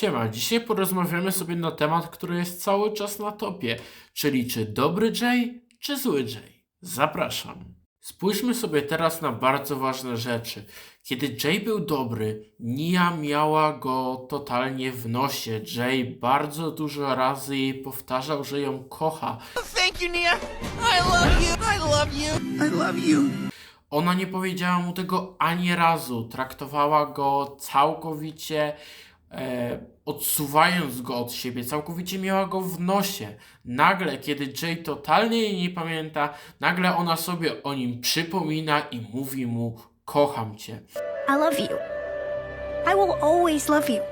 Siema, dzisiaj porozmawiamy sobie na temat, który jest cały czas na topie, czyli czy dobry Jay, czy zły Jay. Zapraszam. Spójrzmy sobie teraz na bardzo ważne rzeczy. Kiedy Jay był dobry, Nia miała go totalnie w nosie. Jay bardzo dużo razy jej powtarzał, że ją kocha. Thank you, Nia. I love you. I love you. I love you. Ona nie powiedziała mu tego ani razu. Traktowała go całkowicie, odsuwając go od siebie, całkowicie miała go w nosie. Nagle, kiedy Jay totalnie jej nie pamięta, nagle ona sobie o nim przypomina i mówi mu: Kocham cię. I love you. I will always love you.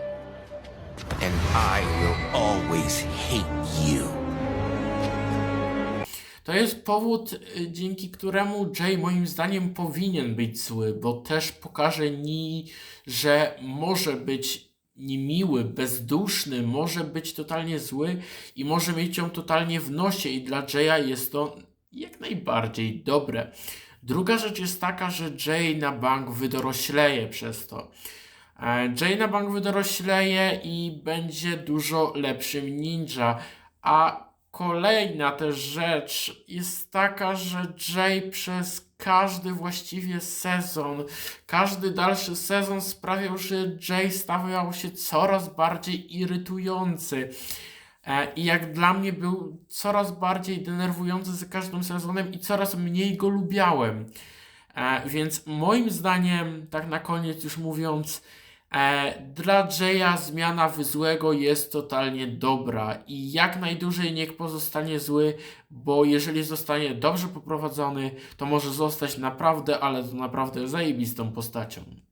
And I will always hate you. To jest powód, y, dzięki któremu Jay moim zdaniem powinien być zły, bo też pokaże Nii, że może być niemiły, bezduszny, może być totalnie zły i może mieć ją totalnie w nosie i dla Jaya jest to jak najbardziej dobre. Druga rzecz jest taka, że Jay na bank wydorośleje przez to. E, Jay na bank wydorośleje i będzie dużo lepszym ninja. A kolejna też rzecz jest taka, że Jay przez każdy właściwie sezon, każdy dalszy sezon sprawiał, że Jay stawał się coraz bardziej irytujący. E, I jak dla mnie był coraz bardziej denerwujący za każdym sezonem i coraz mniej go lubiałem. E, więc moim zdaniem, tak na koniec już mówiąc, dla Jaya zmiana w złego jest totalnie dobra i jak najdłużej niech pozostanie zły, bo jeżeli zostanie dobrze poprowadzony, to może zostać naprawdę, ale to naprawdę zajebistą postacią.